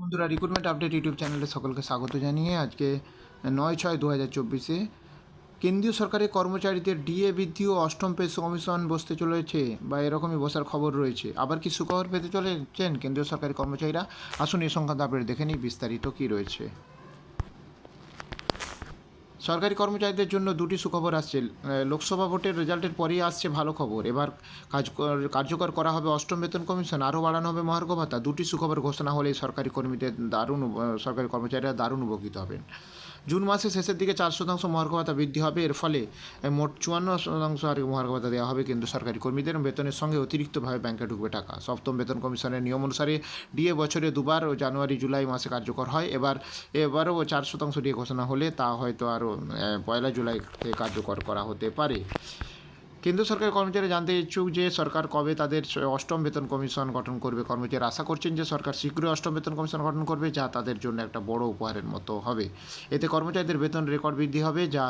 বন্ধুরা recruitment update YouTube চ্যানেলে সকলকে স্বাগত জানিয়ে আজকে নয় ছয় দু হাজার চব্বিশে কেন্দ্রীয় সরকারের কর্মচারীদের ডিএ বৃদ্ধি ও অষ্টম পেশ কমিশন বসতে চলেছে বা এরকমই বসার খবর রয়েছে। আবার কি সুখবর পেতে চলেছেন কেন্দ্রীয় সরকারি কর্মচারীরা? আসুন এ সংক্রান্ত আপডেট দেখে নিই বিস্তারিত কী রয়েছে। সরকারি কর্মচারীদের জন্য দুটি সুখবর আসছে। লোকসভা ভোটের রেজাল্টের পরেই আসছে ভালো খবর। এবার কাজ কর- কার্যকর করা হবে অষ্টম বেতন কমিশন, আরও বাড়ানো হবে মহার্ঘ ভাতা। দুটি সুখবর ঘোষণা হলে সরকারি কর্মীদের দারুণ সরকারি কর্মচারীরা দারুণ উপকৃত হবেন। জুন মাসের শেষের দিকে চার শতাংশ মহার্ঘ ভাতা বৃদ্ধি হবে। এর ফলে মোট চুয়ান্ন শতাংশ আর মহার্ঘ ভাতা দেওয়া হবে কিন্তু সরকারি কর্মীদের। বেতনের সঙ্গে অতিরিক্তভাবে ব্যাংকে ঢুকবে টাকা। সপ্তম বেতন কমিশনের নিয়ম অনুসারে ডিএ বছরে দুবার জানুয়ারি, জুলাই মাসে কার্যকর হয়। এবার, এবারও চার শতাংশ ডিএ ঘোষণা হলে তা হয়তো আরও পয়লা জুলাই থেকে কার্যকর করা হতে পারে। কেন্দ্র সরকারের কর্মচারী জানতে ইচ্ছুক যে সরকার কবে তাদের অষ্টম বেতন কমিশন গঠন করবে। কর্মচারী আশা করছেন যে সরকার শীঘ্রই অষ্টম বেতন কমিশন গঠন করবে, যা তাদের জন্য একটা বড় উপহারের মতো হবে। এতে কর্মচারীদের বেতন রেকর্ড বৃদ্ধি হবে, যা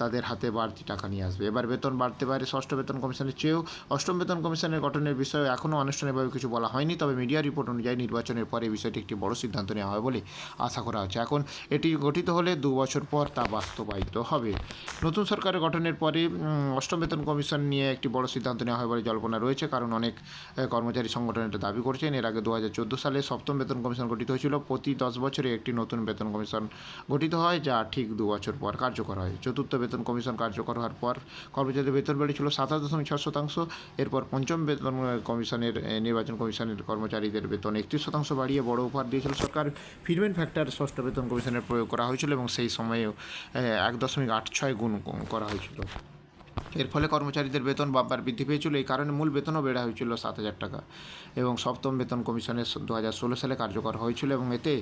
তাদের হাতে বাড়তি টাকা নিয়ে আসবে। এবার বেতন বাড়তে পারে ষষ্ঠ বেতন কমিশনের চেয়েও। অষ্টম বেতন কমিশনের গঠনের বিষয়ে এখনও আনুষ্ঠানিকভাবে কিছু বলা হয়নি, তবে মিডিয়া রিপোর্ট অনুযায়ী নির্বাচনের পরে বিষয়টি একটি বড় সিদ্ধান্ত নেওয়া হবে বলে আশা করা হচ্ছে। এখন এটি গঠিত হলে দু বছর পর তা বাস্তবায়িত হবে। নতুন সরকারের গঠনের পরে অষ্টম বেতন কমিশন নিয়ে একটি বড় সিদ্ধান্ত নেওয়া হয় বলে জল্পনা রয়েছে, কারণ অনেক কর্মচারী সংগঠন এটা দাবি করছেন। এর আগে দু সালে সপ্তম বেতন কমিশন গঠিত হয়েছিল। প্রতি দশ বছরে একটি নতুন বেতন কমিশন গঠিত হয়, যা ঠিক দু বছর পর কার্যকর হয়। চতুর্থ বেতন কমিশন কার্যকর হওয়ার পর কর্মচারীদের বেতন বেড়েছিল সাতাশ দশমিক ছয় শতাংশ। এরপর পঞ্চম বেতন কমিশনের নির্বাচন কমিশনের কর্মচারীদের বেতন একত্রিশ শতাংশ বাড়িয়ে বড় উপহার দিয়েছিল। সরকার ফিডমেন্ট ফ্যাক্টর ষষ্ঠ বেতন কমিশনের প্রয়োগ করা হয়েছিল এবং সেই সময়েও এক দশমিক আট ছয় গুণ করা হয়েছিল। এর ফলে কর্মচারীদের বেতন বাম্পার বৃদ্ধি পেয়েছিল। এই কারণে মূল বেতনও বেড়া হয়েছিল সাত হাজার টাকা এবং সপ্তম বেতন কমিশনের দু হাজার ষোলো সালে কার্যকর হয়েছিল এবং এতে,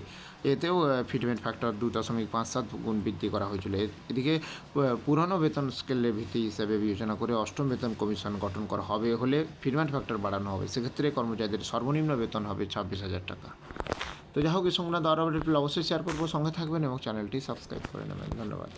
এতেও ফিটমেন্ট ফ্যাক্টর দু দশমিক পাঁচ সাত গুণ বৃদ্ধি করা হয়েছিল। এদিকে পুরনো বেতন স্কেলের ভিত্তি হিসেবে বিবেচনা করে অষ্টম বেতন কমিশন গঠন করা হবে হলে ফিটমেন্ট ফ্যাক্টর বাড়ানো হবে। সেক্ষেত্রে কর্মচারীদের সর্বনিম্ন বেতন হবে ছাব্বিশ হাজার টাকা। তো যাই হোক, এই সংক্রান্ত আরও অবশ্যই শেয়ার করব। সঙ্গে থাকবেন এবং চ্যানেলটি সাবস্ক্রাইব করে নেবেন। ধন্যবাদ।